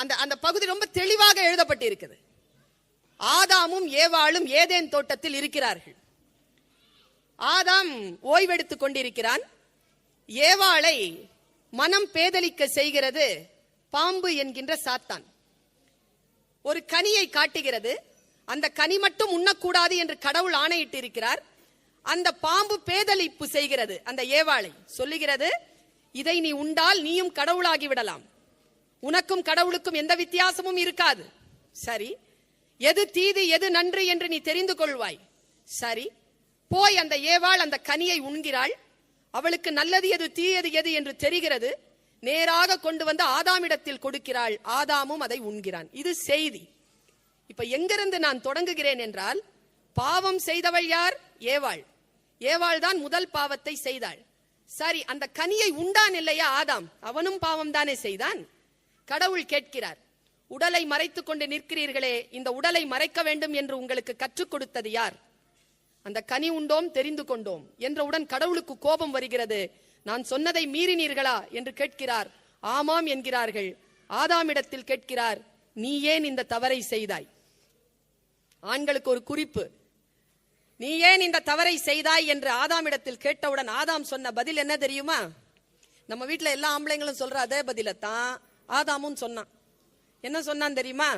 அந்த அந்த பகுதி ரொம்ப தெளிவாக எழுதப்பட்டிருக்குது. ஆதாமும் ஏவாளும் ஏதேன் தோட்டத்தில் இருக்கிறார்கள். ஆதாம் ஓய்வெடுத்துக் கொண்டிருக்கிறான். ஏவாளை மனம் பேதலிக்க செய்கிறது பாம்பு என்கின்ற சாத்தான். ஒரு கனியை காட்டுகிறது. அந்த கனி மட்டும் உண்ணக்கூடாது என்று கடவுள் ஆணையிட்டு இருக்கிறார் அந்த பாம்பு பேதலிப்பு செய்கிறது அந்த ஏவாளை. சொல்லுகிறது இதை நீ உண்டால் நீயும் கடவுளாகி விடலாம். உனக்கும் கடவுளுக்கும் எந்த வித்தியாசமும் இருக்காது. சரி எது தீது எது நன்று என்று நீ தெரிந்து கொள்வாய். சரி போய் அந்த ஏவாள் அந்த கனியை உண்கிறாள். அவளுக்கு நல்லது எது தீயது எது என்று தெரிகிறது. நேராக கொண்டு வந்து ஆதாமிடத்தில் கொடுக்கிறாள். ஆதாமும் அதை உண்கிறான். இது செய்தி. இப்ப எங்கிருந்து நான் தொடங்குகிறேன் என்றால் பாவம் செய்தவள் யார்? ஏவாள். ஏவாள் தான் முதல் பாவத்தை செய்தாள். சரி அந்த கனியை உண்டான் இல்லையா ஆதாம்? அவனும் பாவம் தானே செய்தான்? கடவுள் கேட்கிறார். உடலை மறைத்துக் கொண்டு நிற்கிறீர்களே இந்த உடலை மறைக்க வேண்டும் என்று உங்களுக்கு கற்றுக் கொடுத்தது யார்? அந்த கனி உண்டோம் தெரிந்து கொண்டோம் என்றவுடன் கடவுளுக்கு கோபம் வருகிறது. நான் சொன்னதை மீறினீர்களா? என்று கேட்கிறார். ஆமாம் என்கிறார்கள். ஆதாமிடத்தில் கேட்கிறார். நீ ஏன் இந்த தவறை செய்தாய்? ஆண்களுக்கு ஒரு குறிப்பு. நீ ஏன் இந்த தவறை செய்தாய் என்று ஆதாமிடத்தில் கேட்டவுடன் ஆதாம் சொன்ன பதில் என்ன தெரியுமா? நம்ம வீட்டில் எல்லா ஆம்பளைங்களும் சொல்ற அதே பதில தான். ஆதாமும் சொன்னான். என்ன சொன்னான் தெரியுமா?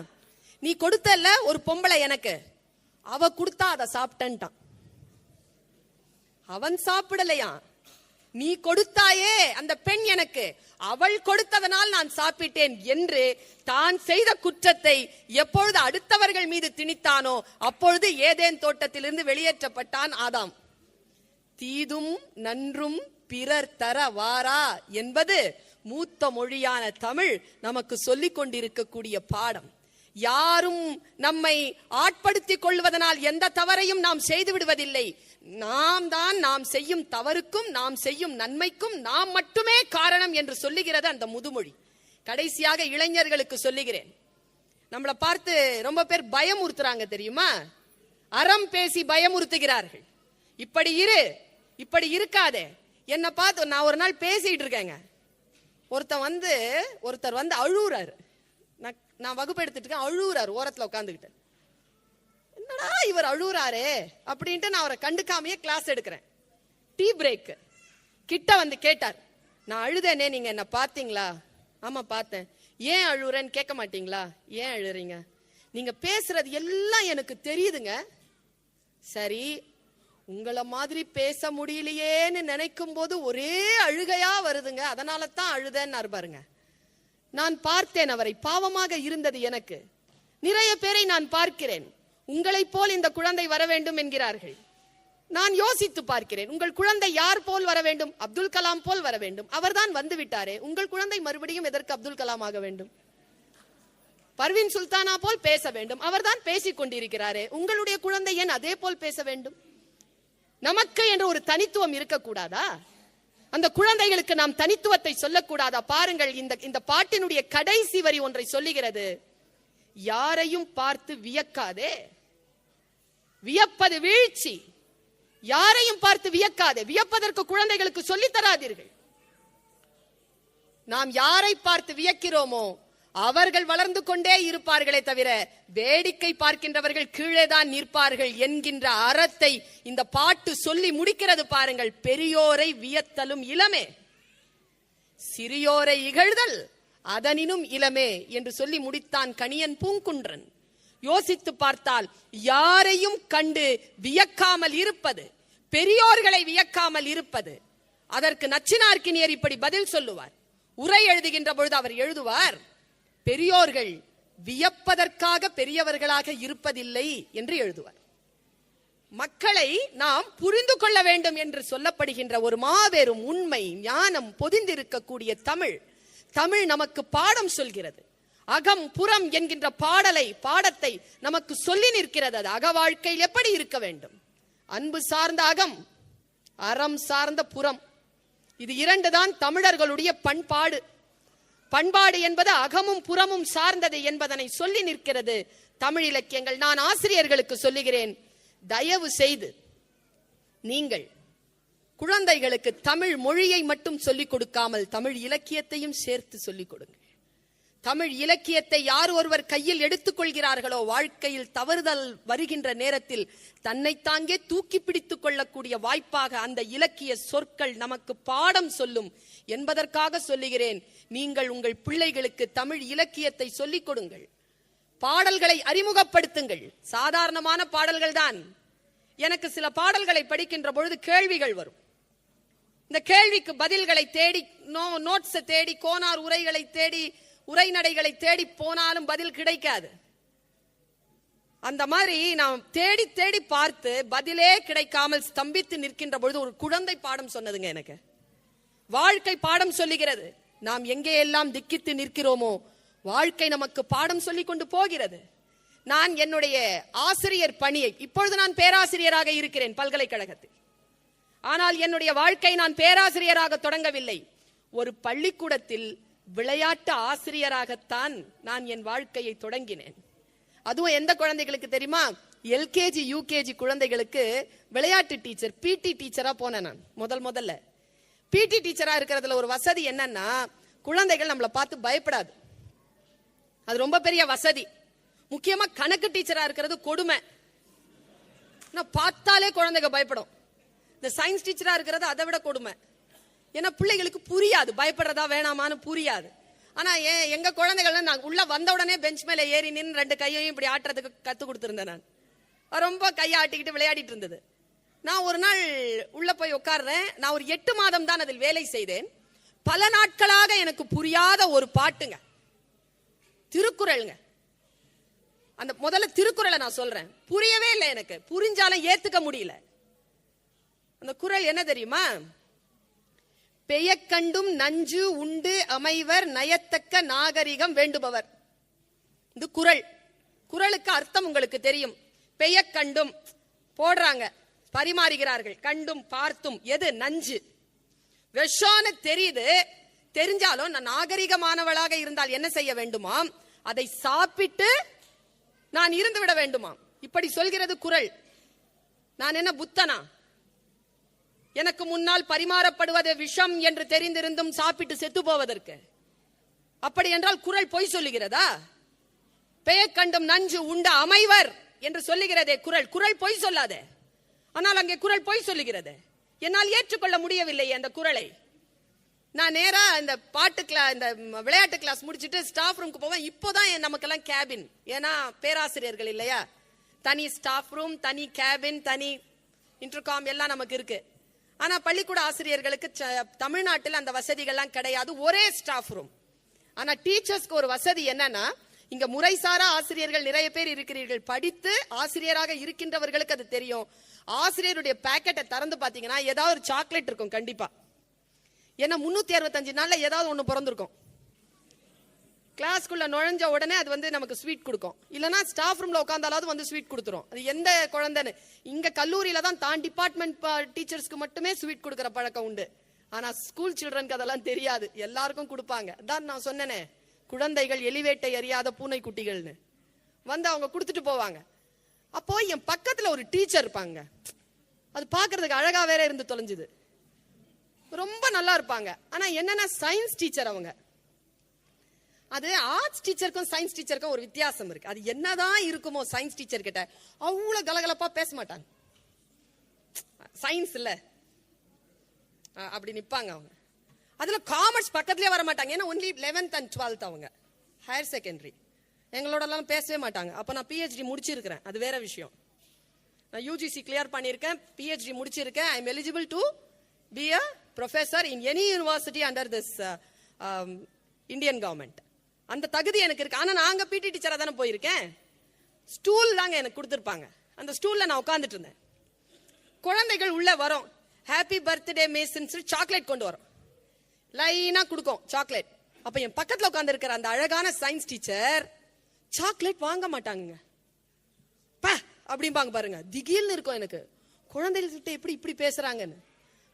நீ கொடுத்தல்ல ஒரு பொம்பளை எனக்கு. அவ கொடுத்தா அதை சாப்பிட்டன்ட்டான். அவன் சாப்பிடலையா? நீ கொடுத்தாயே அந்த பெண் எனக்கு. அவள் கொடுத்ததனால் நான் சாப்பிட்டேன் என்று தான் செய்த குற்றத்தை எப்பொழுது அடுத்தவர்கள் மீது திணித்தானோ அப்பொழுது ஏதேன் தோட்டத்திலிருந்து வெளியேற்றப்பட்டான் ஆதாம். தீதும் நன்றும் பிறர் தர வாரா என்பது மூத்த மொழியான தமிழ் நமக்கு சொல்லிக் கொண்டிருக்கக்கூடிய பாடம். யாரும் நம்மை ஆட்படுத்திக் கொள்வதனால் எந்த தவறையும் நாம் செய்து விடுவதில்லை. நாம் தான் நாம் செய்யும் தவறுக்கும் நாம் செய்யும் நன்மைக்கும் நாம் மட்டுமே காரணம் என்று சொல்லுகிறது அந்த முதுமொழி. கடைசியாக இளைஞர்களுக்கு சொல்லுகிறேன். நம்மளை பார்த்து ரொம்ப பேர் பயமுறுத்துறாங்க தெரியுமா? அறம் பேசி பயமுறுத்துகிறார்கள். இப்படி இரு இப்படி இருக்காதே. என்ன பார்த்து நான் ஒரு நாள் பேசிட்டு இருக்கேங்க. ஒருத்தன் வந்து ஒருத்தர் வந்து அழுகுறாரு நான் நான் வகுப்பு எடுத்துட்டு இருக்கேன் அழுகுறாரு ஓரத்தில் உட்காந்துக்கிட்டு என்னடா இவர் அழுகுறாரே அப்படின்ட்டு நான் அவரை கண்டுக்காமையே கிளாஸ் எடுக்கிறேன். டீ பிரேக் கிட்ட வந்து கேட்டார் நான் அழுதேனே நீங்க என்ன பாத்தீங்களா ஆமா பார்த்தேன். ஏன் அழுகுறேன்னு கேட்க மாட்டீங்களா? ஏன் அழுறீங்க? நீங்க பேசுறது எல்லாம் எனக்கு தெரியுதுங்க. சரி உங்களை மாதிரி பேச முடியலையேன்னு நினைக்கும் போது ஒரே அழுகையா வருதுங்க. அதனால தான் அழுதேன்னு பாருங்க. நான் பார்த்தேன் அவரை. பாவமாக இருந்தது எனக்கு. நிறைய பேரை நான் பார்க்கிறேன். உங்களைப் போல் இந்த குழந்தை வர வேண்டும் என்கிறார்கள். நான் யோசித்து பார்க்கிறேன். உங்கள் குழந்தை யார் போல் வர வேண்டும்? அப்துல் கலாம் போல் வர வேண்டும். அவர்தான் வந்து விட்டாரே. உங்கள் குழந்தை மறுபடியும் எதற்கு அப்துல் கலாம் ஆக வேண்டும்? பர்வீன் சுல்தானா போல் பேச வேண்டும். அவர்தான் பேசிக் கொண்டிருக்கிறாரே. உங்களுடைய குழந்தை ஏன் அதே போல் பேச வேண்டும்? நமக்கு என்று ஒரு தனித்துவம் இருக்கக்கூடாதா? அந்த குழந்தைகளுக்கு நாம் தனித்துவத்தை சொல்லக்கூடாதா? பாருங்கள் இந்த இந்த பாட்டினுடைய கடைசி வரி ஒன்றை சொல்லுகிறது. யாரையும் பார்த்து வியக்காதே. வியப்பது வீழ்ச்சி. யாரையும் பார்த்து வியக்காதே. வியப்பதற்கு குழந்தைகளுக்கு சொல்லித் தராதீர்கள். நாம் யாரை பார்த்து வியக்கிறோமோ அவர்கள் வளர்ந்து கொண்டே இருப்பார்களே தவிர வேடிக்கை பார்க்கின்றவர்கள் கீழே தான் நிற்பார்கள் என்கின்ற அறத்தை இந்த பாட்டு சொல்லி முடிக்கிறது பாருங்கள். பெரியோரை வியத்தலும் இளமே. சிறியோரை இகழ்தல் அதனினும் இளமே என்று சொல்லி முடித்தான் கணியன் பூங்குன்றன். யோசித்து பார்த்தால் யாரையும் கண்டு வியக்காமல் இருப்பது பெரியோர்களை வியக்காமல் இருப்பது. அதற்கு நச்சினார்க்கினியர் இப்படி பதில் சொல்லுவார். உரை எழுதுகின்ற பொழுது அவர் எழுதுவார் பெரியோர்கள் வியப்பதற்காக பெரியவர்களாக இருப்பதில்லை என்று எழுதுவார். மக்களை நாம் புரிந்து கொள்ள வேண்டும் என்று சொல்லப்படுகின்ற ஒரு மாபெரும் உண்மை ஞானம் பொதிந்திருக்கக்கூடிய தமிழ். தமிழ் நமக்கு பாடம் சொல்கிறது. அகம் புறம் என்கின்ற பாடலை பாடத்தை நமக்கு சொல்லி நிற்கிறது. அது அக வாழ்க்கையில் எப்படி இருக்க வேண்டும்? அன்பு சார்ந்த அகம் அறம் சார்ந்த புறம். இது இரண்டு தான் தமிழர்களுடைய பண்பாடு. பண்பாடு என்பது அகமும் புறமும் சார்ந்தது என்பதனை சொல்லி நிற்கிறது. தமிழ் இலக்கியங்கள் நான் ஆசிரியர்களுக்கு சொல்லுகிறேன். தயவு செய்து நீங்கள் குழந்தைகளுக்கு தமிழ் மொழியை மட்டும் சொல்லிக் கொடுக்காமல் தமிழ் இலக்கியத்தையும் சேர்த்து சொல்லிக் கொடுங்க தமிழ் இலக்கியத்தை யார் ஒருவர் கையில் எடுத்துக்கொள்கிறார்களோ வாழ்க்கையில் தவறுதல் வருகின்ற நேரத்தில் தன்னைத்தாங்கே தூக்கி பிடித்துக் கொள்ளக்கூடிய வாய்ப்பாக அந்த இலக்கிய சொற்கள் நமக்கு பாடம் சொல்லும் என்பதற்காக சொல்லுகிறேன். நீங்கள் உங்கள் பிள்ளைகளுக்கு தமிழ் இலக்கியத்தை சொல்லிக் கொடுங்கள். பாடல்களை அறிமுகப்படுத்துங்கள். சாதாரணமான பாடல்கள் தான். எனக்கு சில பாடல்களை படிக்கின்ற பொழுது கேள்விகள் வரும். இந்த கேள்விக்கு பதில்களை தேடி நோ நோட்ஸை தேடி கோனார் உரைகளை தேடி உரைநடைகளை தேடி போனாலும் பதில் கிடைக்காது. அந்த மாதிரி நாம் தேடி தேடி பார்த்து பதிலே கிடைக்காமல் ஸ்தம்பித்து நிற்கின்ற பொழுது ஒரு குழந்தை பாடம் சொன்னதுங்க எனக்கு. வாழ்க்கை பாடம் சொல்லுகிறது. நாம் எங்கே எல்லாம் திக்கித்து நிற்கிறோமோ வாழ்க்கை நமக்கு பாடம் சொல்லி கொண்டு போகிறது. நான் என்னுடைய ஆசிரியர் பணியை இப்பொழுது நான் பேராசிரியராக இருக்கிறேன் பல்கலைக்கழகத்தில். ஆனால் என்னுடைய வாழ்க்கை நான் பேராசிரியராக தொடங்கவில்லை. ஒரு பள்ளிக்கூடத்தில் விளையாட்டு ஆசிரியராகத்தான் நான் என் வாழ்க்கையை தொடங்கினேன். அதுவும் எந்த குழந்தைகளுக்கு தெரியுமா? எல்கேஜி யூகேஜி குழந்தைகளுக்கு விளையாட்டு டீச்சர் பிடி டீச்சரா போனேன் நான் முதல் முதல்ல. பிடி டீச்சரா இருக்கிறதுல ஒரு வசதி என்னன்னா குழந்தைகள் நம்மளை பார்த்து பயப்படாது. அது ரொம்ப பெரிய வசதி. முக்கியமா கணக்கு டீச்சரா இருக்கிறது கொடுமை. பார்த்தாலே குழந்தைங்க பயப்படும். இந்த சயின்ஸ் டீச்சரா இருக்கிறது அதை விட கொடுமை. ஏன்னா பிள்ளைகளுக்கு புரியாது. பயப்படுறதா வேணாமான்னு புரியாது. ஆனா ஏன் எங்க குழந்தைகள் நான் உள்ள வந்த உடனே பெஞ்ச் மேல ஏறி நின்று ரெண்டு கையையும் இப்படி ஆட்டுறதுக்கு கத்து கொடுத்துருந்தேன் நான். ரொம்ப கையை ஆட்டிக்கிட்டு விளையாடிட்டு இருந்தது. நான் ஒரு நாள் உள்ள போய் உட்கார்றேன். நான் ஒரு எட்டு மாதம் தான் அதில் வேலை செய்தேன். பல நாட்களாக எனக்கு புரியாத ஒரு பாட்டுங்க. திருக்குறள்ங்க. அந்த முதல்ல திருக்குறளை நான் சொல்றேன். புரியவே இல்லை எனக்கு. புரிஞ்சாலும் ஏத்துக்க முடியல. அந்த குறள் என்ன தெரியுமா? பெயக்கண்டும் நஞ்சு உண்டு அமைவர் நயத்தக்க நாகரிகம் வேண்டுபவர். இது குறள் குறளுக்கு அர்த்தம் உங்களுக்கு தெரியும். பெயக்கண்டும் போடுறாங்க. பரிமாறுகிறார்கள். கண்டும் பார்த்தும். எது? நஞ்சு. விஷம்னு தெரியுது. தெரிஞ்சாலும் நான் நாகரிகமானவளாக இருந்தால் என்ன செய்ய வேண்டுமாம்? அதை சாப்பிட்டு நான் இருந்து விட வேண்டுமாம். இப்படி சொல்கிறது குறள் நான் என்ன புத்தனா? எனக்கு முன்னால் பரிமாறப்படுவது விஷம் என்று தெரிந்திருந்தும் சாப்பிட்டு செத்து போவதற்கு. அப்படி என்றால் குறள் பொய் சொல்லுகிறதா? பெயர் கண்டும் நஞ்சு உண்ட அமைவர் என்று சொல்லுகிறதே குறள் குறள் பொய் சொல்லாதே. ஆனால் அங்கே குறள் பொய் சொல்லுகிறது. என்னால் ஏற்றுக்கொள்ள முடியவில்லை அந்த குறளை நான் நேரா இந்த பாட்டு கிளா இந்த விளையாட்டு கிளாஸ் முடிச்சிட்டு ஸ்டாஃப் ரூமுக்கு போவேன். இப்போதான் என் நமக்கெல்லாம் கேபின் ஏன்னா பேராசிரியர்கள் இல்லையா? தனி ஸ்டாஃப் ரூம் தனி கேபின் தனி இன்டர்காம் எல்லாம் நமக்கு இருக்கு. ஆனா பள்ளிக்கூட ஆசிரியர்களுக்கு ச- தமிழ்நாட்டில் அந்த வசதிகள்லாம் கிடையாது. ஒரே ஸ்டாஃப் ரூம் ஆனா டீச்சர்ஸ்க்கு ஒரு வசதி என்னன்னா இங்க முறைசாரா ஆசிரியர்கள் நிறைய பேர் இருக்கிறீர்கள். படித்து ஆசிரியராக இருக்கின்றவர்களுக்கு அது தெரியும். ஆசிரியருடைய பேக்கெட்டை திறந்து பாத்தீங்கன்னா ஏதாவது ஒரு சாக்லேட் இருக்கும் கண்டிப்பா. ஏன்னா முன்னூத்தி அறுபத்தஞ்சு நாள்ல ஏதாவது ஒண்ணு பிறந்திருக்கும். கிளாஸ்க்குள்ள நுழைஞ்ச உடனே அது வந்து நமக்கு ஸ்வீட் கொடுக்கும். இல்லைனா ஸ்டாஃப் ரூம்ல உட்காந்தாலாவது வந்து ஸ்வீட் கொடுத்துரும். அது எந்த குழந்தைன்னு. இங்க கல்லூரியில தான் தான் டிபார்ட்மெண்ட் டீச்சர்ஸ்க்கு மட்டுமே ஸ்வீட் கொடுக்கற பழக்கம் உண்டு. ஆனா ஸ்கூல் சில்ட்ரனுக்கு அதெல்லாம் தெரியாது. எல்லாருக்கும் கொடுப்பாங்க. தான் நான் சொன்னேனே. குழந்தைகள் எலிவேட்டை அறியாத பூனை குட்டிகள்னு வந்து அவங்க கொடுத்துட்டு போவாங்க. அப்போ என் பக்கத்துல ஒரு டீச்சர் இருப்பாங்க. அது பாக்குறதுக்கு அழகா வேற இருந்து தொலைஞ்சுது. ரொம்ப நல்லா இருப்பாங்க. ஆனா என்னன்னா சயின்ஸ் டீச்சர் அவங்க. அது ஆர்ட்ஸ் டீச்சருக்கும் சயின்ஸ் டீச்சருக்கும் ஒரு வித்தியாசம் இருக்கு. அது என்னதான் இருக்குமோ சயின்ஸ் டீச்சர் கிட்ட அவ்வளவு கலகலப்பா பேச மாட்டாங்க. சயின்ஸ் இல்ல. அப்படி நிப்பாங்க அவங்க. அதுல காமர்ஸ் பக்கத்துலயே வர மாட்டாங்க. ஏன்னா ஒன்லி லெவன்த் அண்ட் டுவெல்த் அவங்க. ஹையர் செகண்டரி எங்களோட எல்லாம் பேசவே மாட்டாங்க. அப்ப நான் பிஹெச்டி முடிச்சிருக்கிறேன். அது வேற விஷயம். நான் யூஜிசி கிளியர் பண்ணியிருக்கேன். பிஹெச்டி முடிச்சிருக்கேன். I am eligible to be a professor in any university under this Indian government அந்த தகுதி எனக்கு இருக்கு. ஆனா நாங்க பிடி டீச்சரா தானே போயிருக்கேன். ஸ்டூல் தாங்க எனக்கு கொடுத்துருப்பாங்க. அந்த ஸ்டூல்ல நான் உட்காந்துட்டு இருந்தேன். குழந்தைகள் உள்ள வரும். ஹாப்பி பர்த்டே மேசன் சொல்லி சாக்லேட் கொண்டு வரும். லைனா கொடுக்கும் சாக்லேட் அப்ப என் பக்கத்துல உட்கார்ந்து இருக்கிற அந்த அழகான சயின்ஸ் டீச்சர் சாக்லேட் வாங்க மாட்டாங்க பா அப்படிம்பாங்க பாருங்க. திகில்னு இருக்கும் எனக்கு. குழந்தைகிட்ட எப்படி இப்படி பேசுறாங்கன்னு.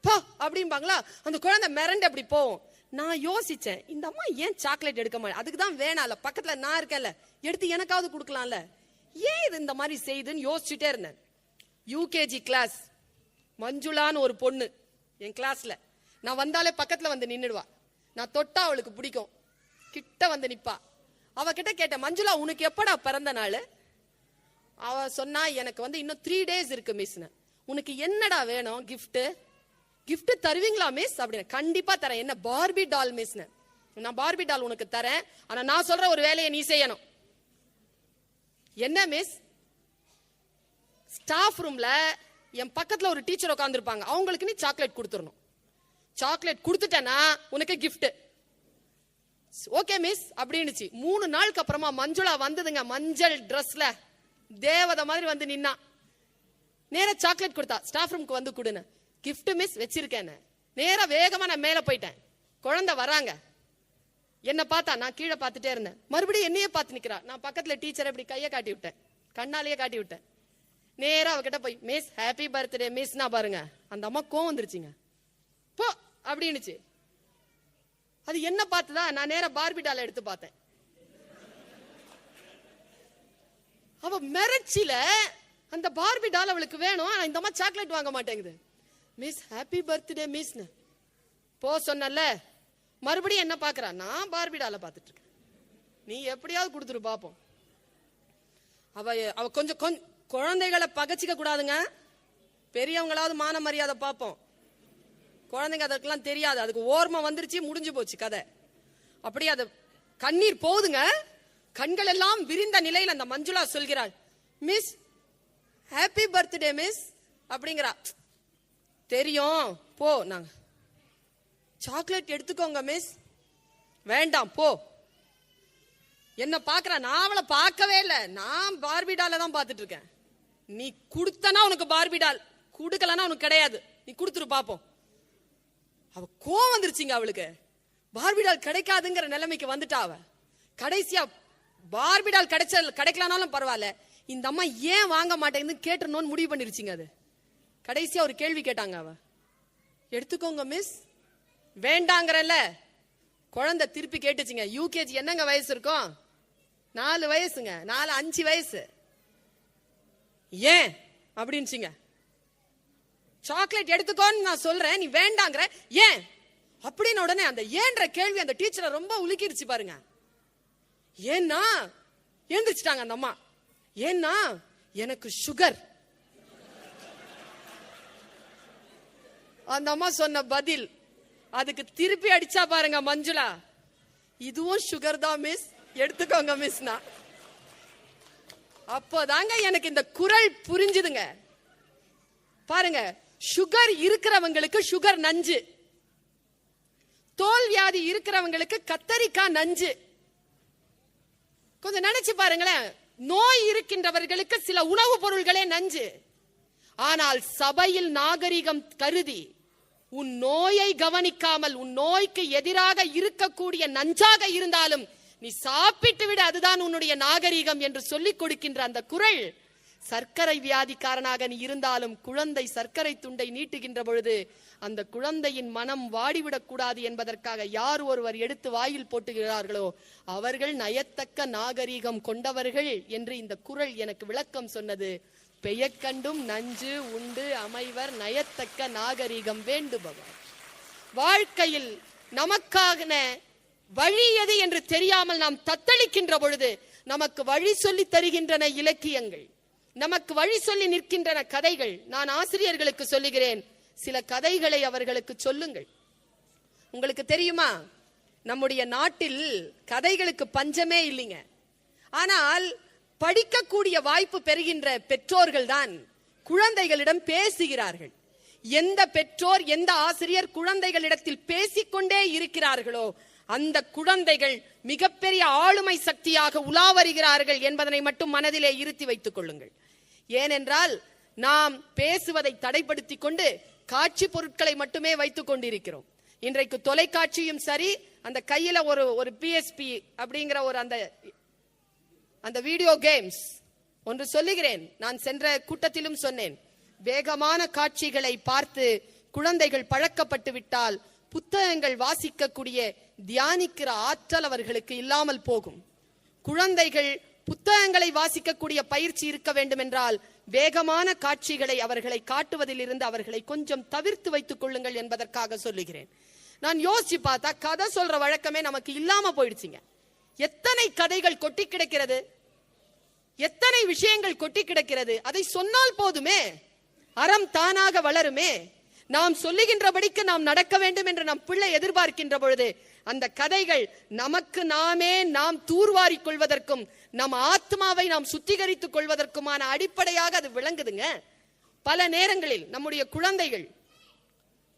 பா அப்படிம்பாங்களா? அந்த குழந்தை மிரண்டு அப்படி போகும். நான் யோசிச்சேன் இந்த அம்மா ஏன் சாக்லேட் எடுக்க மாட்டேன் அதுக்கு தான் வேணாம்ல பக்கத்துல நான் இருக்கல எடுத்து எனக்காவது கொடுக்கலாம்ல. ஏன் இது இந்த மாதிரி செய்யுதுன்னு யோசிச்சுட்டே இருந்தேன். யூகேஜி கிளாஸ் மஞ்சுளான்னு ஒரு பொண்ணு என் கிளாஸ்ல நான் வந்தாலே பக்கத்துல வந்து நின்றுடுவா நான் தொட்டா அவளுக்கு பிடிக்கும். கிட்ட வந்து நிப்பா. அவகிட்ட கேட்டேன் மஞ்சுளா உனக்கு எப்படா பிறந்த நாள்? அவ சொன்னா எனக்கு வந்து இன்னும் த்ரீ டேஸ் இருக்கு மிஸ்னு உனக்கு என்னடா வேணும் கிஃப்ட்டு கிஃப்ட் தருவீங்களா மிஸ் அப்படின்னு. கண்டிப்பா தரேன். என்ன பார்பி டால் மிஸ்னு நான் பார்பி டால் உனக்கு தரேன். ஆனா நான் சொல்ற ஒரு வேலையை நீ செய்யணும். என்ன மிஸ் ஸ்டாஃப் ரூம்ல என் பக்கத்துல ஒரு டீச்சர் உட்காந்துருப்பாங்க அவங்களுக்கு நீ சாக்லேட் கொடுத்துடணும். சாக்லேட் கொடுத்துட்டேன்னா உனக்கு கிஃப்ட் ஓகே மிஸ் அப்படின்னுச்சு. மூணு நாளுக்கு அப்புறமா மஞ்சுளா வந்ததுங்க. மஞ்சள் ட்ரெஸ்ல தேவதை மாதிரி வந்து நின்னா. நேர சாக்லேட் கொடுத்தா. ஸ்டாஃப் ரூமுக்கு வந்து கொடுன்னு. கிஃப்ட் மிஸ் வச்சிருக்கேன்னு. நேரா வேகமா நான் மேல போயிட்டேன். குழந்தை வராங்க. என்ன பார்த்தா நான் கீழே பார்த்துட்டே இருந்தேன். மறுபடியும் என்னையே பார்த்து நிக்கிறா. நான் பக்கத்துல டீச்சரை இப்படி கையை காட்டி விட்டேன். கண்ணாலேயே காட்டி விட்டேன். நேரா அவகிட்ட போய் மிஸ் ஹாப்பி பர்த்டே மிஸ்னா பாருங்க. அந்த அம்மா கோவம் வந்துருச்சுங்க. போ அப்படின்னுச்சு. அது என்ன பார்த்ததா? நான் நேரா பார்பி டால் எடுத்து பார்த்தேன். அவ மிரட்சியில அந்த பார்பி டால் அவளுக்கு வேணும். ஆனா இந்த அம்மா சாக்லேட் வாங்க மாட்டேங்குது. மிஸ் ஹாப்பி பர்த்டே மிஸ்னு போ சொன்னல மறுபடியும் என்ன பார்க்குறா நான் பார்பிடால பார்த்துட்டு இருக்கேன் நீ எப்படியாவது கொடுத்துரு பாப்போம். அவ அவ கொஞ்சம் கொஞ்சம் குழந்தைகளை பகச்சிக்க கூடாதுங்க. பெரியவங்களாவது மான மரியாதை பார்ப்போம் குழந்தைங்க அதற்கெல்லாம் தெரியாது. அதுக்கு ஓர்மை வந்துருச்சு முடிஞ்சு போச்சு கதை. அப்படியே அது கண்ணீர் போகுதுங்க கண்கள் எல்லாம் விரிந்த நிலையில் அந்த மஞ்சுளா சொல்கிறாள் மிஸ் ஹாப்பி பர்த்டே மிஸ் அப்படிங்கிறா. தெரியும். போ நாங்க. சாக்லேட் எடுத்துக்கோங்க மிஸ் வேண்டாம் போ. என்ன பாக்குற நான் அவளை பார்க்கவே இல்லை. நான் பார்பிடால தான் பார்த்துட்டு இருக்கேன். நீ கொடுத்தனா உனக்கு பார்பிடால் கொடுக்கலன்னா உனக்கு கிடையாது. நீ கொடுத்துரு பாப்போம். அவ கோவம் வந்துருச்சுங்க அவளுக்கு. பார்பிடால் கிடைக்காதுங்கிற நிலைமைக்கு வந்துட்டா அவ. கடைசியா பார்பிடால் கிடைச்ச கிடைக்கலனாலும் பரவாயில்ல. இந்த அம்மா ஏன் வாங்க மாட்டேங்குதுன்னு கேட்டுறணும்னு முடிவு பண்ணிருச்சுங்க அது. கடைசியா ஒரு கேள்வி கேட்டாங்க அவ. எடுத்துக்கோங்க மிஸ் வேண்டாங்கிறல்ல. குழந்தை திருப்பி கேட்டுச்சுங்க. யூகேஜி என்னங்க வயசு இருக்கும்? நாலு வயசுங்க. நாலு அஞ்சு வயசு. ஏன்? அப்படின்ச்சிங்க. சாக்லேட் எடுத்துக்கோன்னு நான் சொல்றேன். நீ வேண்டாங்கிற. ஏன்? அப்படின்னு உடனே அந்த ஏன்ற கேள்வி அந்த டீச்சரை ரொம்ப உலுக்கிருச்சு பாருங்க. ஏன்னா? எழுந்திரிச்சிட்டாங்க அந்த அம்மா. ஏன்னா? எனக்கு சுகர். அந்த அம்மா சொன்ன பதில். அதுக்கு திருப்பி அடிச்சா பாருங்க மஞ்சுளா. இதுவும் சுகர் தான் மிஸ் எடுத்துக்கோங்க மிஸ்னா அப்போதாங்க எனக்கு இந்த குரல் புரிஞ்சுதுங்க. பாருங்க சுகர் இருக்கிறவங்களுக்கு சுகர் நஞ்சு. தோல் வியாதி இருக்கிறவங்களுக்கு கத்தரிக்காய் நஞ்சு. கொஞ்சம் நினைச்சு பாருங்களேன். நோய் இருக்கின்றவர்களுக்கு சில உணவுப் பொருள்களே நஞ்சு. ஆனால் சபையில் நாகரிகம் கருதி உன் நோயை கவனிக்காமல் உன் நோய்க்கு எதிராக இருக்கக்கூடிய நஞ்சாக இருந்தாலும் நீ சாப்பிட்டு விட அதுதான் உன்னுடைய நாகரிகம் என்று சொல்லிக் கொடுக்கின்ற அந்த குரல். சர்க்கரை வியாதிக்காரனாக நீ இருந்தாலும் குழந்தை சர்க்கரை துண்டை நீட்டுகின்ற பொழுது அந்த குழந்தையின் மனம் வாடிவிடக் கூடாது என்பதற்காக யார் ஒருவர் எடுத்து வாயில் போட்டுகிறார்களோ அவர்கள் நயத்தக்க நாகரிகம் கொண்டவர்கள் என்று இந்த குரல் எனக்கு விளக்கம் சொன்னது. பெயக்கண்டும் நஞ்சு உண்டு அமைவர் நயத்தக்க நாகரிகம் வேண்டுபவர். வாழ்க்கையில் நமக்கான வழி எது என்று தெரியாமல் நாம் தத்தளிக்கின்ற பொழுது நமக்கு வழி சொல்லி தருகின்றன இலக்கியங்கள். நமக்கு வழி சொல்லி நிற்கின்றன கதைகள். நான் ஆசிரியர்களுக்கு சொல்லுகிறேன் சில கதைகளை அவர்களுக்கு சொல்லுங்கள். உங்களுக்கு தெரியுமா? நம்முடைய நாட்டில் கதைகளுக்கு பஞ்சமே இல்லைங்க. ஆனால் படிக்கக்கூடிய வாய்ப்பு பெறுகின்ற பெற்றோர்கள் தான் குழந்தைகளிடம் பேசுகிறார்கள். எந்த பெற்றோர் எந்த ஆசிரியர் குழந்தைகளிடத்தில் பேசிக்கொண்டே இருக்கிறார்களோ அந்த குழந்தைகள் மிகப்பெரிய ஆளுமை சக்தியாக உலா வருகிறார்கள் என்பதனை மட்டும் மனதிலே இருத்தி வைத்துக் கொள்ளுங்கள். ஏனென்றால் நாம் பேசுவதை தடைப்படுத்தி கொண்டு காட்சி பொருட்களை மட்டுமே வைத்துக் கொண்டிருக்கிறோம். இன்றைக்கு தொலைக்காட்சியும் சரி அந்த கையில ஒரு ஒரு பிஎஸ்பி அப்படிங்கிற ஒரு அந்த அந்த வீடியோ கேம்ஸ் ஒன்று சொல்லுகிறேன். நான் சென்ற கூட்டத்திலும் சொன்னேன். வேகமான காட்சிகளை பார்த்து குழந்தைகள் பழக்கப்பட்டு விட்டால் புத்தகங்கள் வாசிக்கக்கூடிய தியானிக்கிற ஆற்றல் அவர்களுக்கு இல்லாமல் போகும். குழந்தைகள் புத்தகங்களை வாசிக்கக்கூடிய பயிற்சி இருக்க வேண்டும் என்றால் வேகமான காட்சிகளை அவர்களை காட்டுவதில் இருந்து அவர்களை கொஞ்சம் தவிர்த்து வைத்துக் கொள்ளுங்கள் என்பதற்காக சொல்லுகிறேன். நான் யோசிச்சு பார்த்தா கதை சொல்ற வழக்கமே நமக்கு இல்லாம போயிடுச்சுங்க. எத்தனை கதைகள் கொட்டி கிடக்கிறது? எத்தனை விஷயங்கள் கொட்டி கிடக்கிறது? அதை சொன்னால் போதுமே. அறம் தானாக வளருமே. நாம் சொல்லுகின்றபடிக்கு நாம் நடக்க வேண்டும் என்று நம் பிள்ளை எதிர்பார்க்கின்ற பொழுது அந்த கதைகள் நமக்கு நாமே நாம் தூர்வாரிக் கொள்வதற்கும் நம் ஆத்மாவை நாம் சுத்திகரித்துக் கொள்வதற்குமான அடிப்படையாக அது விளங்குதுங்க. பல நேரங்களில் நம்முடைய குழந்தைகள்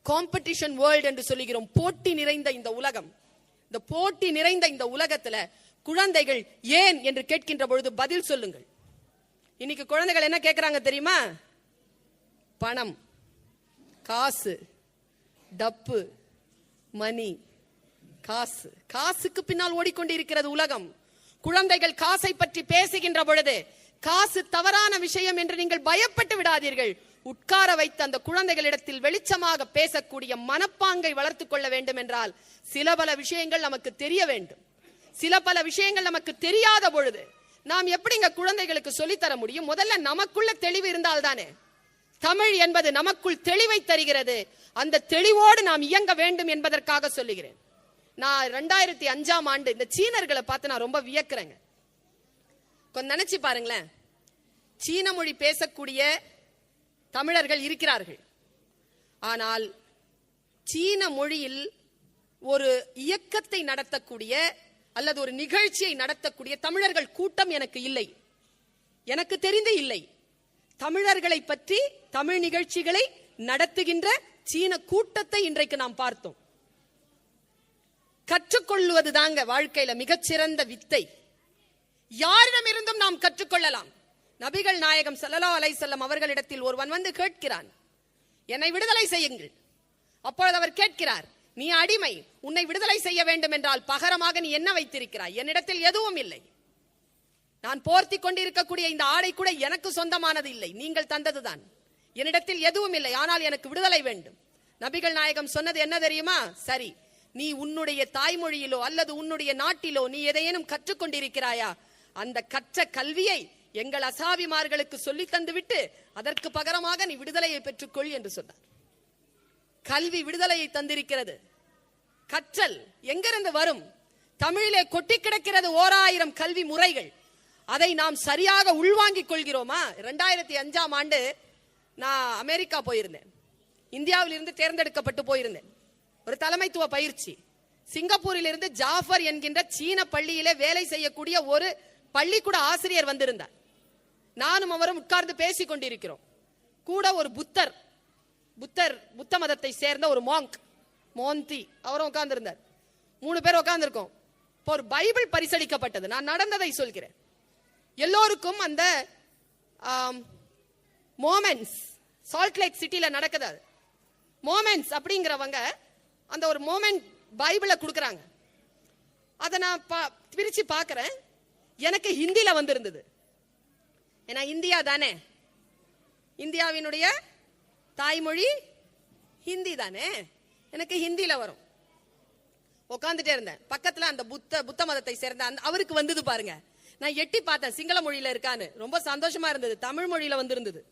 காம்படிஷன் வேர்ல்ட் என்று சொல்லுகிறோம் போட்டி நிறைந்த இந்த உலகம். இந்த போட்டி நிறைந்த இந்த உலகத்துல குழந்தைகள் ஏன் என்று கேட்கின்ற பொழுது பதில் சொல்லுங்கள். இன்னைக்கு குழந்தைகள் என்ன கேட்கிறாங்க தெரியுமா? பணம் காசு டப்பு மணி காசு. காசுக்கு பின்னால் ஓடிக்கொண்டிருக்கிறது உலகம். குழந்தைகள் காசை பற்றி பேசுகின்ற பொழுது காசு தவறான விஷயம் என்று நீங்கள் பயப்பட்டு விடாதீர்கள். உட்கார வைத்த அந்த குழந்தைகளிடத்தில் வெளிச்சமாக பேசக்கூடிய மனப்பாங்கை வளர்த்து கொள்ள வேண்டும் என்றால் சில பல விஷயங்கள் நமக்கு தெரிய வேண்டும். சில பல விஷயங்கள் நமக்கு தெரியாத பொழுது நாம் எப்படிங்க குழந்தைகளுக்கு சொல்லித்தர முடியும்? முதல்ல நமக்குள்ள தெளிவு இருந்தால்தானே தமிழ் என்பது நமக்குள் தெளிவை தருகிறது. அந்த தெளிவோடு நாம் இயங்க வேண்டும் என்பதற்காக சொல்லுகிறேன். நான் ரெண்டாயிரத்தி அஞ்சாம் ஆண்டு இந்த சீனர்களை பார்த்து நான் ரொம்ப வியக்கிறேங்க. கொஞ்சம் நினைச்சு பாருங்களேன். சீன மொழி பேசக்கூடிய தமிழர்கள் இருக்கிறார்கள். ஆனால் சீன மொழியில் ஒரு இயக்கத்தை நடத்தக்கூடிய அல்லது ஒரு நிகழ்ச்சியை நடத்தக்கூடிய தமிழர்கள் கூட்டம் எனக்கு இல்லை. எனக்கு தெரிந்து இல்லை. தமிழர்களை பற்றி தமிழ் நிகழ்ச்சிகளை நடத்துகின்ற சீன கூட்டத்தை இன்றைக்கு நாம் பார்த்தோம். கற்றுக்கொள்வது தாங்க வாழ்க்கையில மிகச்சிறந்த வித்தை. யாரிடமிருந்தும் நாம் கற்றுக்கொள்ளலாம். நபிகள் நாயகம் ஸல்லல்லாஹு அலை செல்லம் அவர்களிடத்தில் ஒருவன் வந்து கேட்கிறான் என்னை விடுதலை செய்யுங்கள். அப்பொழுது அவர் கேட்கிறார் நீ அடிமை உன்னை விடுதலை செய்ய வேண்டும் என்றால் பகரமாக நீ என்ன வைத்திருக்கிறாய்? என்னிடத்தில் எதுவும் இல்லை. நான் போர்த்தி கொண்டிருக்கக்கூடிய இந்த ஆடை கூட எனக்கு சொந்தமானது இல்லை. நீங்கள் தந்ததுதான். என்னிடத்தில் எதுவும் இல்லை. ஆனால் எனக்கு விடுதலை வேண்டும். நபிகள் நாயகம் சொன்னது என்ன தெரியுமா? சரி நீ உன்னுடைய தாய்மொழியிலோ அல்லது உன்னுடைய நாட்டிலோ நீ எதையேனும் கற்றுக்கொண்டிருக்கிறாயா? அந்த கற்ற கல்வியை எங்கள் அசாபிமார்களுக்கு சொல்லி தந்துவிட்டு அதற்கு பகரமாக நீ விடுதலையை பெற்றுக்கொள் என்று சொன்னார். கல்வி விடுதலையை தந்திருக்கிறது. கற்றல் எங்கிருந்து வரும்? தமிழிலே கொட்டி கிடக்கிறது ஓராயிரம் கல்வி முறைகள். அதை நாம் சரியாக உள்வாங்கிக் கொள்கிறோமா? ரெண்டாயிரத்தி அஞ்சாம் ஆண்டு நான் அமெரிக்கா போயிருந்தேன். இந்தியாவில் இருந்து தேர்ந்தெடுக்கப்பட்டு போயிருந்தேன். ஒரு தலைமைத்துவ பயிற்சி. சிங்கப்பூரில் இருந்து ஜாஃபர் என்கின்ற சீன பள்ளியிலே வேலை செய்யக்கூடிய ஒரு பள்ளிக்கூட ஆசிரியர் வந்திருந்தார். நானும் அவரும் உட்கார்ந்து பேசிக் கொண்டிருக்கிறோம் கூட ஒரு புத்தர் புத்தர் புத்த மதத்தை சேர்ந்த ஒரு மாங்க் மோந்தி அவரும் உட்கார்ந்துருந்தார். மூணு பேர் உட்கார்ந்துருக்கோம். இப்போ ஒரு பைபிள் பரிசளிக்கப்பட்டது. நான் நடந்ததை சொல்கிறேன். எல்லோருக்கும் அந்த மோமெண்ட்ஸ் சால்ட் லேக் சிட்டியில் நடக்குது அது. மோமெண்ட்ஸ் அப்படிங்கிறவங்க அந்த ஒரு மோமெண்ட் பைபிளை கொடுக்குறாங்க. அதை நான் பா பிரித்து பார்க்குறேன். எனக்கு ஹிந்தியில் வந்திருந்தது. ஏன்னா இந்தியா தானே? இந்தியாவினுடைய தாய்மொழி ஹிந்தி தானே? எனக்கு ஹிந்தில வரும். உட்காந்துட்டே இருந்தேன். பக்கத்துல அந்த புத்த புத்த மதத்தை சேர்ந்த அந்த அவருக்கு வந்தது பாருங்க. நான் எட்டி பார்த்தேன். சிங்கள மொழியில இருக்கான்னு. ரொம்ப சந்தோஷமா இருந்தது. தமிழ் மொழியில வந்திருந்தது.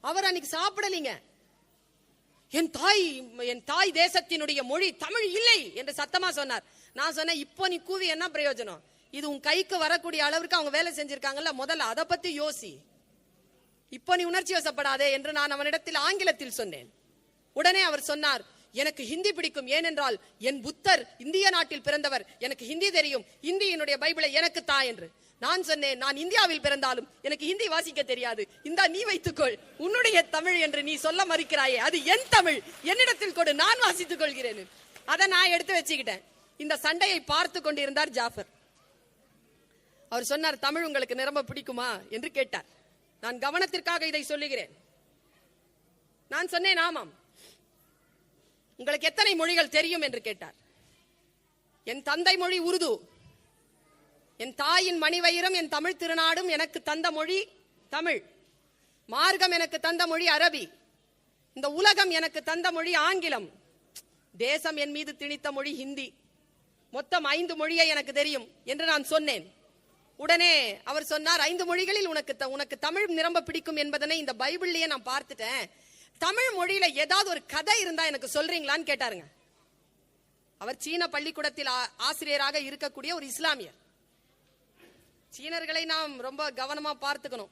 அவர் அன்னைக்கு சாப்பிடலீங்க. என் தாய் என் தாய் தேசத்தினுடைய மொழி தமிழ் இல்லை என்று சத்தமா சொன்னார். நான் சொன்னேன் இப்போ நீ கூவி என்ன பிரயோஜனம்? இது உன் கைக்கு வரக்கூடிய அளவிற்கு அவங்க வேலை செஞ்சிருக்காங்கல்ல முதல்ல அதை பத்தி யோசி. இப்போ நீ உணர்ச்சி வசப்படாதே என்று நான் அவனிடத்தில் ஆங்கிலத்தில் சொன்னேன். உடனே அவர் சொன்னார் எனக்கு ஹிந்தி பிடிக்கும் ஏனென்றால் என் புத்தர் இந்திய நாட்டில் பிறந்தவர். எனக்கு ஹிந்தி தெரியும் ஹிந்தி என்னுடைய பைபிளை எனக்கு தா என்று. நான் சொன்னேன் நான் இந்தியாவில் பிறந்தாலும் எனக்கு ஹிந்தி வாசிக்க தெரியாது. இந்தா நீ வைத்துக்கொள். உன்னுடைய தமிழ் என்று நீ சொல்ல மறுக்கிறாயே அது என் தமிழ். என்னிடத்தில் கொடு நான் வாசித்துக் கொள்கிறேன். அதை நான் எடுத்து வச்சுக்கிட்டேன். இந்த சண்டையை பார்த்து கொண்டிருந்தார் ஜாஃபர். அவர் சொன்னார் தமிழ் உங்களுக்கு நிரம்ப பிடிக்குமா? என்று கேட்டார். நான் கவனத்திற்காக இதை சொல்லுகிறேன். நான் சொன்னேன் ஆமாம். உங்களுக்கு எத்தனை மொழிகள் தெரியும்? என்று கேட்டார். என் தந்தை மொழி உருது. என் தாயின் மணிவயிரம் என் தமிழ் திருநாடும் எனக்கு தந்த மொழி தமிழ். மார்க்கம் எனக்கு தந்த மொழி அரபி. இந்த உலகம் எனக்கு தந்த மொழி ஆங்கிலம். தேசம் என் மீது திணித்த மொழி ஹிந்தி. மொத்தம் ஐந்து மொழியை எனக்கு தெரியும் என்று நான் சொன்னேன். உடனே அவர் சொன்னார் ஐந்து மொழிகளில் உனக்கு த- உனக்கு தமிழ் நிரம்ப பிடிக்கும் என்பதனை இந்த பைபிள்லயே நான் பார்த்துட்டேன். தமிழ் மொழியில ஏதாவது ஒரு கதை இருந்தா எனக்கு சொல்றீங்களான்னு கேட்டாருங்க. அவர் சீன பள்ளிக்கூடத்தில் ஆசிரியராக இருக்கக்கூடிய ஒரு இஸ்லாமியர். சீனர்களை நாம் ரொம்ப கவனமா பார்த்துக்கணும்.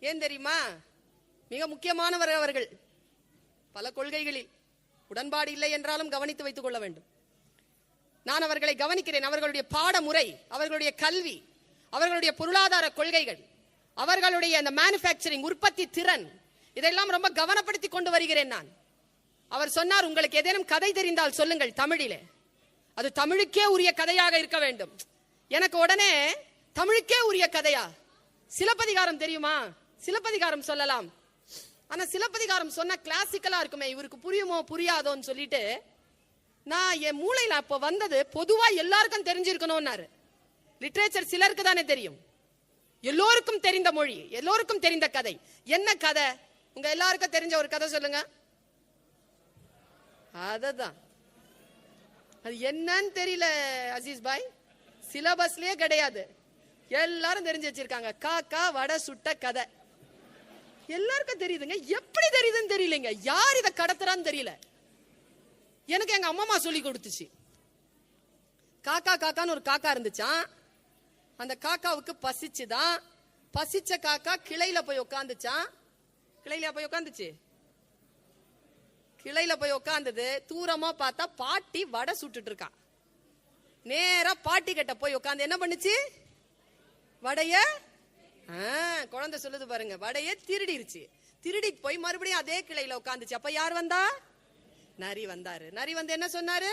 ஏன் தெரியுமா? மிக முக்கியமானவர் அவர்கள். பல கொள்கைகளில் உடன்பாடு இல்லை என்றாலும் கவனித்து வைத்துக் கொள்ள வேண்டும். நான் அவர்களை கவனிக்கிறேன். அவர்களுடைய பாடமுறை அவர்களுடைய கல்வி அவர்களுடைய பொருளாதார கொள்கைகள் அவர்களுடைய அந்த மேனுஃபேக்சரிங் உற்பத்தி திறன் இதெல்லாம் ரொம்ப கவனப்படுத்தி கொண்டு வருகிறேன் நான். அவர் சொன்னார் உங்களுக்கு ஏதேனும் கதை தெரிந்தால் சொல்லுங்கள் தமிழிலே. அது தமிழுக்கே உரிய கதையாக இருக்க வேண்டும். எனக்கு உடனே தமிழுக்கே உரிய கதையா? சிலப்பதிகாரம் தெரியுமா? சிலப்பதிகாரம் சொல்லலாம். ஆனா சிலப்பதிகாரம் சொன்ன கிளாசிக்கலா இருக்குமே இவருக்கு புரியுமோ புரியாதோன்னு சொல்லிட்டு நான் என் மூளையில் அப்போ வந்தது பொதுவாக எல்லாருக்கும் தெரிஞ்சிருக்கணும்னாரு. லிட்ரேச்சர் சிலருக்கு தானே தெரியும். எல்லோருக்கும் தெரிந்த மொழி எல்லோருக்கும் தெரிந்த கதை. என்ன கதை? உங்க எல்லாருக்கும் தெரிஞ்ச ஒரு கதை சொல்லுங்க. அததான். அது என்னன்னு தெரியல அசீஸ் பாய். சிலபஸ்லயே கிடையாது. எல்லாரும் தெரிஞ்சு வச்சிருக்காங்க. காக்கா வடை சுட்ட கதை. எல்லாருக்கும் தெரியுதுங்க. எப்படி தெரியுதுன்னு தெரியலங்க. யார் இதை கடத்துறான்னு தெரியல. எனக்கு எங்க அம்மா சொல்லி கொடுத்துச்சு. காக்கா காக்கான்னு ஒரு காக்கா இருந்துச்சான் அந்த காக்காவுக்கு பசிச்சுதான் பசிச்ச காக்கா கிளையில போய் உட்காந்துச்சான் கிளையில போய் உட்காந்துச்சு கிளையில போய் உட்காந்தது தூரமா பார்த்தா பாட்டி வடை சுட்டுட்டு இருக்கா. நேரா பாட்டி கிட்ட போய் உட்காந்து என்ன பண்ணுச்சு? வடைய ஆ, குழந்தை சொல்லுது பாருங்க வடைய திருடிருச்சு. திருடி போய் மறுபடியும் அதே கிளையில உட்காந்துச்சு அப்ப யார் வந்தா? நரி வந்தாரு. நரி வந்து என்ன சொன்னாரு?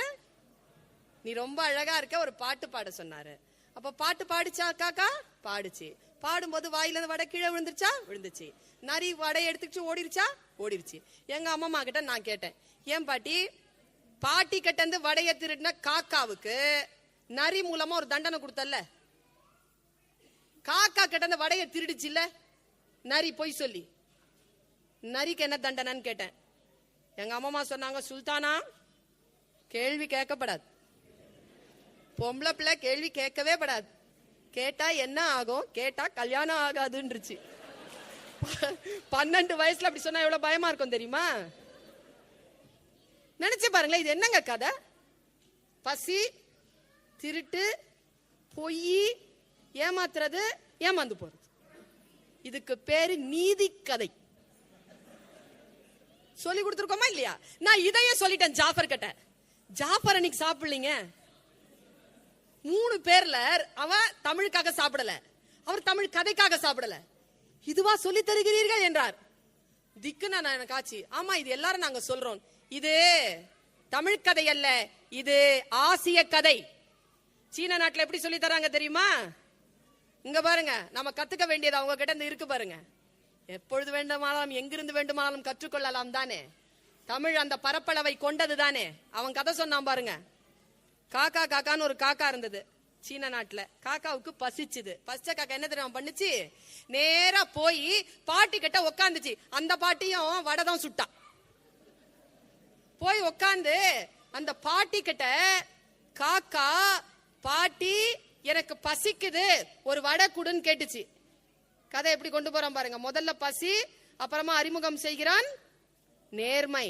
நீ ரொம்ப அழகா இருக்க ஒரு பாட்டு பாட சொன்னாரு. அப்ப பாட்டு பாடிச்சா காக்கா? பாடுச்சு. பாடும்போது வாயில இருந்து வடை கீழே விழுந்துருச்சா? விழுந்துச்சு. நரி வடை எடுத்துக்கிட்டு ஓடிருச்சா? ஓடிருச்சு. எங்க அம்மா கிட்ட நான் கேட்டேன். ஏன் பாட்டி? பாட்டி கிட்ட இருந்து வடைய திருடின காக்காவுக்கு நரி மூலமா ஒரு தண்டனை கொடுத்தல்ல. காக்கா கிட்ட இருந்து வடைய திருடுச்சு இல்ல நரி பொய் சொல்லி. நரிக்கு என்ன தண்டனைன்னு கேட்டேன். எங்க அம்மா சொன்னாங்க சுல்தானா கேள்வி கேட்கப்படாது. பொம்பளை பிள்ளை கேள்வி கேட்கவே படாது. கேட்டா என்ன ஆகும்? கேட்டா கல்யாணம் ஆகாதுன்றுச்சு. பன்னெண்டு வயசுல அப்படி சொன்னா எவ்வளவு பயமா இருக்கும் தெரியுமா? நினைச்சு பாருங்களேன் இது என்னங்க கதை? பசி திருட்டு பொய் ஏமாத்துறது ஏமாந்து போறது. இதுக்கு பேரு நீதி கதை. சொல்லி கொடுத்துருக்கோமா இல்லையா? நான் இதையே சொல்லிட்டேன் ஜாஃபர் கிட்ட. ஜாஃபர் அன்னைக்கு சாப்பிடலீங்க. மூணு பேர்ல அவ தமிழுக்காக சாப்பிடல. அவர் தமிழ் கதைக்காக சாப்பிடல. இதுவா சொல்லி தருகிறீர்கள் என்றார். திக்குனா நான் எனக்கு ஆச்சு. ஆமா இது எல்லாரும் நாங்க சொல்றோம். இது தமிழ் கதை அல்ல. இது ஆசிய கதை. சீன நாட்டுல எப்படி சொல்லி தராங்க தெரியுமா? இங்க பாருங்க நம்ம கத்துக்க வேண்டியது அவங்க கிட்ட இருந்து இருக்கு பாருங்க. எப்பொழுது வேண்டுமானாலும் எங்கிருந்து வேண்டுமானாலும் கற்றுக்கொள்ளலாம் தானே? தமிழ் அந்த பரப்பளவை கொண்டது தானே? அவன் கதை சொன்னான் பாருங்க. காக்கா காக்கான்னு ஒரு காக்கா இருந்தது சீன நாட்டுல. காக்காவுக்கு பசிச்சுது. பசிச்ச காக்கா என்ன தெரியுமா பண்ணுச்சு? நேரா போய் பாட்டி கிட்ட உக்காந்துச்சு. அந்த பாட்டியும் வடை தான் சுட்டா போய் உக்காந்து அந்த பாட்டி கிட்ட காக்கா பாட்டி எனக்கு பசிக்குது. ஒரு வடை குடுன்னு கேட்டுச்சு. கதை எப்படி கொண்டு போறோம் பாருங்க. முதல்ல பசி அப்புறமா அறிமுகம் செய்கிறான் நேர்மை.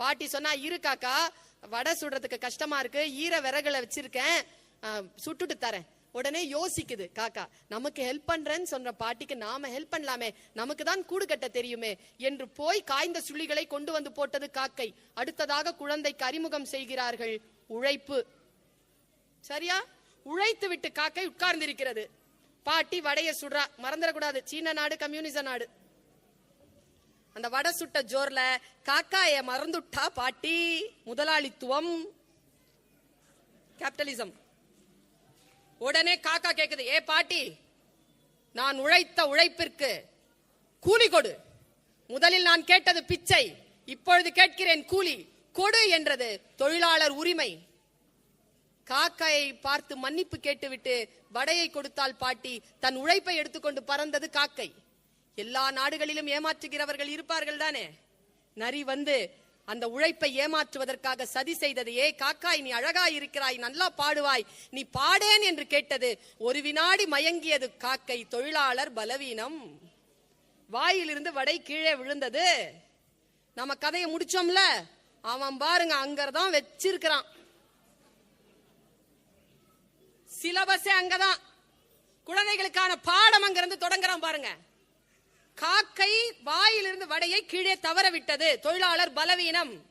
பாட்டி சொன்னா இரு காக்கா வடை சுடுறதுக்கு கஷ்டமா இருக்கு ஈர விறகுல வச்சிருக்கேன். சுட்டுட்டு தரேன். உடனே யோசிக்குது காக்கா நமக்கு ஹெல்ப் பண்றேன்னு சொன்ன பாட்டிக்கு நாம ஹெல்ப் பண்ணலாமே. நமக்கு தான் கூடு கட்ட தெரியுமே. என்று போய் காய்ந்த சுள்ளிகளை கொண்டு வந்து போட்டது காக்கை. அடுத்ததாக குழந்தைக்கு அறிமுகம் செய்கிறார்கள் உழைப்பு. சரியா? உழைத்து விட்டு காக்கை உட்கார்ந்திருக்கிறது. பாட்டி வடைய சுடுறா. மறந்துடக்கூடாது. சீன நாடு கம்யூனிச நாடு. அந்த வடை சுட்ட ஜோர்ல காக்காய மறந்துட்டா பாட்டி. முதலாளித்துவம். கேபிட்டலிசம் உடனே காக்கா கேக்குது ஏ பாட்டி நான் உழைத்த உழைப்பிற்கு கூலி கொடு. முதலில் நான் கேட்டது பிச்சை இப்பொழுது கேட்கிறேன் கூலி. கொடு என்றது தொழிலாளர் உரிமை. காக்காயை பார்த்து மன்னிப்பு கேட்டுவிட்டு வடையை கொடுத்தால் பாட்டி தன் உழைப்பை எடுத்துக்கொண்டு பறந்தது காக்கை. எல்லா நாடுகளிலும் ஏமாற்றுகிறவர்கள் இருப்பார்கள் தானே? நரி வந்து அந்த உழைப்பை ஏமாற்றுவதற்காக சதி செய்தது ஏ காக்காய் நீ அழகாய் இருக்கிறாய் நல்லா பாடுவாய் நீ பாடேன் என்று கேட்டது ஒரு வினாடி மயங்கியது காக்கை தொழிலாளர் பலவீனம். வாயிலிருந்து வடை கீழே விழுந்தது. நம்ம கதையை முடிச்சோம்ல? அவன் பாருங்க அங்கதான் வச்சிருக்கிறான். சிலபஸே அங்கதான். குழந்தைகளுக்கான பாடம் அங்கிருந்து தொடங்குறான் பாருங்க. காக்கை வாயிலிருந்து வடையை கீழே தவற விட்டது தொழிலாளர் பலவீனம்.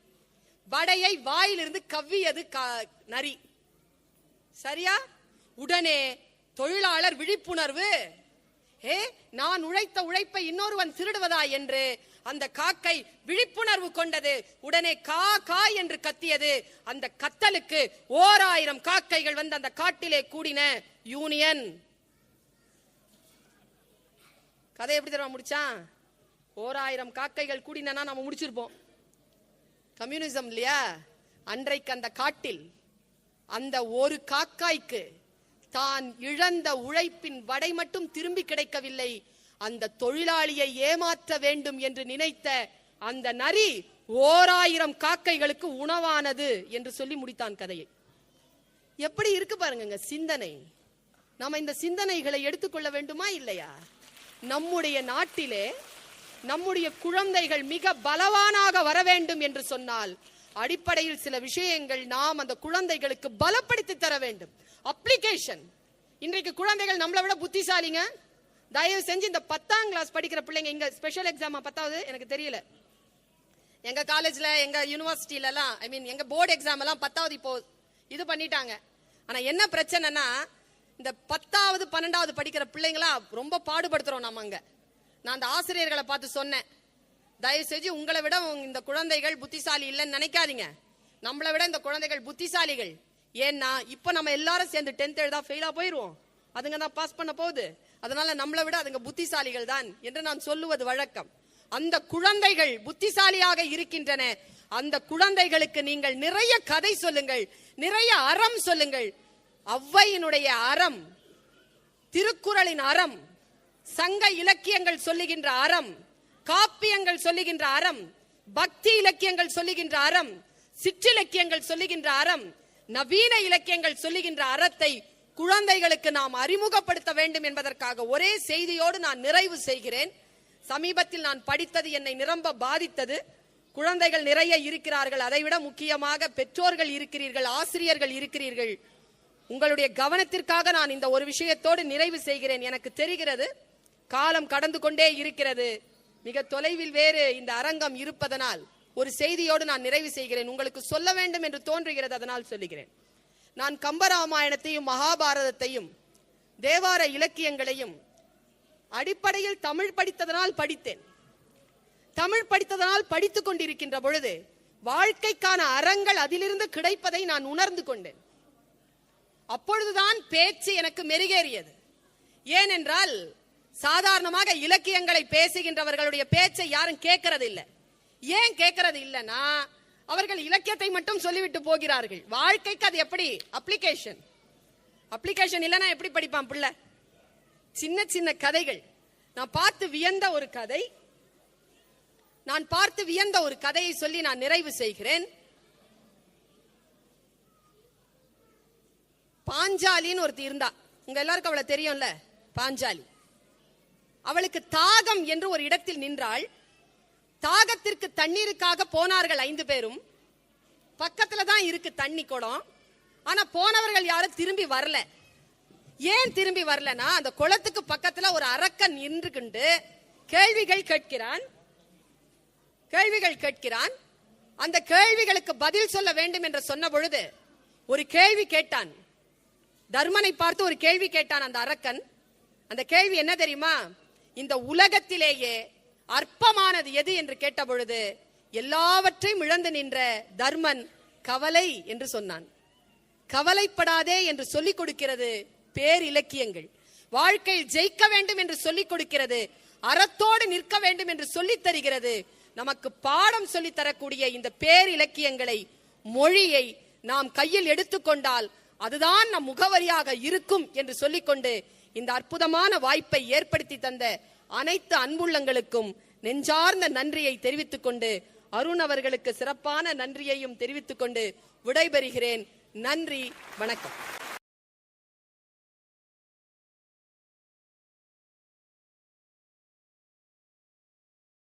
வடையை வாயிலிருந்து கவ்வியது கா- நரி. சரியா? உடனே தொழிலாளர் விழிப்புணர்வு. ஏ நான் உழைத்த உழைப்பை இன்னொருவன் திருடுவதா? என்று அந்த காக்கை விழிப்புணர்வு கொண்டது. உடனே கா கா என்று கத்தியது. அந்த கத்தலுக்கு ஓர் ஆயிரம் காக்கைகள் வந்து அந்த காட்டிலே கூடின யூனியன். கதை எப்படி தெரியுமா முடிச்சான்? ஓர் ஆயிரம் காக்கைகள் கூடினா நம்ம முடிச்சிருப்போம். கம்யூனிசம் இல்லையா? அன்றைக்கு அந்த காட்டில் அந்த ஒரு காக்காய்க்கு தான் இழந்த உழைப்பின் வடை மட்டும் திரும்பி கிடைக்கவில்லை. அந்த தொழிலாளியை ஏமாற்ற வேண்டும் என்று நினைத்த அந்த நரி ஓராயிரம் காக்கைகளுக்கு உணவானது என்று சொல்லி முடித்தான் கதையை. எப்படி இருக்கு பாருங்க சிந்தனை. நம்ம இந்த சிந்தனைகளை எடுத்துக்கொள்ள வேண்டுமா இல்லையா? நம்முடைய நாட்டிலே நம்முடைய குழந்தைகள் மிக பலவானாக வர வேண்டும் என்று சொன்னால் அடிப்படையில் சில விஷயங்கள் நாம் அந்த குழந்தைகளுக்கு பலப்படுத்தி தர வேண்டும். அப்ளிகேஷன் இன்றைக்கு குழந்தைகள் நம்மளை விட புத்திசாலிங்க. தயவு செஞ்சு இந்த பத்தாம் கிளாஸ் படிக்கிற பிள்ளைங்க இங்க ஸ்பெஷல் எக்ஸாமா பத்தாவது எனக்கு தெரியல. எங்க காலேஜ்ல எங்க யூனிவர்சிட்டில எல்லாம் ஐ மீன் எங்க போர்டு எக்ஸாம் எல்லாம் பத்தாவது இப்போ இது பண்ணிட்டாங்க. ஆனா என்ன பிரச்சனைனா இந்த பத்தாவது பன்னெண்டாவது படிக்கிற பிள்ளைங்களா ரொம்ப பாடுபடுத்துறோம் நம்ம அங்க. நான் அந்த ஆசிரியர்களை பார்த்து சொன்னேன். தயவு செஞ்சு உங்களை விட இந்த குழந்தைகள் புத்திசாலி இல்லைன்னு நினைக்காதீங்க. நம்மளை விட இந்த குழந்தைகள் புத்திசாலிகள். ஏன்னா இப்ப நம்ம எல்லாரும் சேர்ந்து டென்த் எழுதா ஃபெயிலா போயிருவோம். அதுங்க தான் பாஸ் பண்ண போகுது. அதனால நம்மளை விட அதுங்க புத்திசாலிகள் தான் என்று நான் சொல்லுவது வழக்கம். அந்த குழந்தைகள் புத்திசாலியாக இருக்கின்றன. அந்த குழந்தைகளுக்கு நீங்கள் நிறைய கதை சொல்லுங்கள் நிறைய அறம் சொல்லுங்கள். அவ்வையினுடைய அறம் திருக்குறளின் அறம் சங்க இலக்கியங்கள் சொல்லுகின்ற அறம் காப்பியங்கள் சொல்லுகின்ற அறம் பக்தி இலக்கியங்கள் சொல்லுகின்ற அறம் சிற்றிலக்கியங்கள் சொல்லுகின்ற அறம் நவீன இலக்கியங்கள் சொல்லுகின்ற அறத்தை குழந்தைகளுக்கு நாம் அறிமுகப்படுத்த வேண்டும் என்பதற்காக ஒரே செய்தியோடு நான் நிறைவு செய்கிறேன். சமீபத்தில் நான் படித்தது என்னை நிரம்ப பாதித்தது. குழந்தைகள் நிறைய இருக்கிறார்கள். அதைவிட முக்கியமாக பெற்றோர்கள் இருக்கிறீர்கள் ஆசிரியர்கள் இருக்கிறீர்கள். உங்களுடைய கவனத்திற்காக நான் இந்த ஒரு விஷயத்தோடு நிறைவு செய்கிறேன். எனக்கு தெரிகிறது காலம் கடந்து கொண்டே இருக்கிறது. மிக தொலைவில் வேறு இந்த அரங்கம் இருப்பதனால் ஒரு செய்தியோடு நான் நிறைவு செய்கிறேன். உங்களுக்கு சொல்ல வேண்டும் என்று தோன்றுகிறது அதனால் சொல்லுகிறேன். நான் கம்பராமாயணத்தையும் மகாபாரதத்தையும் தேவார இலக்கியங்களையும் அடிப்படையில் தமிழ் படித்ததனால் படித்தேன். தமிழ் படித்ததனால் படித்து கொண்டிருக்கின்ற பொழுது வாழ்க்கைக்கான அறங்கள் அதிலிருந்து கிடைப்பதை நான் உணர்ந்து கொண்டேன். அப்பொழுதுதான் பேச்சு எனக்கு மெருகேறியது. ஏனென்றால் சாதாரணமாக இலக்கியங்களை பேசுகின்றவர்களுடைய பேச்சை யாரும் கேட்கறது இல்லை ஏன் கேட்கறது இல்லைன்னா அவர்கள் இலக்கியத்தை மட்டும் சொல்லிவிட்டு போகிறார்கள். வாழ்க்கைக்கு அது எப்படி? அப்ளிகேஷன் அப்ளிகேஷன் இல்லைன்னா எப்படி படிப்பான் பிள்ளை? சின்ன சின்ன கதைகள். நான் பார்த்து வியந்த ஒரு கதை. நான் பார்த்து வியந்த ஒரு கதையை சொல்லி நான் நிறைவு செய்கிறேன். பாஞ்சாலின்னு ஒருத்தி இருந்தா. உங்க எல்லாருக்கும் அவளை தெரியும்ல? பாஞ்சாலி. அவளுக்கு தாகம் என்று ஒரு இடத்தில் நின்றாள். தாகத்திற்கு தண்ணீருக்காக போனார்கள் ஐந்து பேரும். பக்கத்துல தான் இருக்கு தண்ணி குடம். ஆனா போனவர்கள் யாரும் திரும்பி வரல. ஏன் திரும்பி வரலனா அந்த குளத்துக்கு பக்கத்துல ஒரு அரக்கன் நின்றுகிண்டு கேள்விகள் கேட்கிறான். கேள்விகள் கேட்கிறான். அந்த கேள்விகளுக்கு பதில் சொல்ல வேண்டும் என்று சொன்ன பொழுது ஒரு கேள்வி கேட்டான். தர்மனை பார்த்து ஒரு கேள்வி கேட்டான் அந்த அரக்கன். அந்த கேள்வி என்ன தெரியுமா? இந்த உலகத்திலேயே அற்பமானது எது என்று கேட்ட பொழுது எல்லாவற்றையும் இழந்து நின்ற தர்மன் கவலை என்று சொன்னான். கவலைப்படாதே என்று சொல்லிக் கொடுக்கிறது பேர் இலக்கியங்கள். வாழ்க்கையில் ஜெயிக்க வேண்டும் என்று சொல்லிக் கொடுக்கிறது அறத்தோடு நிற்க வேண்டும் என்று சொல்லித் தருகிறது நமக்கு பாடம் சொல்லித் தரக்கூடிய இந்த பேர் இலக்கியங்களை மொழியை நாம் கையில் எடுத்துக்கொண்டால் அதுதான் நம் முகவரியாக இருக்கும் என்று சொல்லிக்கொண்டு இந்த அற்புதமான வாய்ப்பை ஏற்படுத்தி தந்த அனைத்து அன்புள்ளங்களுக்கும் நெஞ்சார்ந்த நன்றியை தெரிவித்துக் கொண்டு அருண் அவர்களுக்கு சிறப்பான நன்றியையும் தெரிவித்துக் கொண்டு விடைபெறுகிறேன். நன்றி வணக்கம்.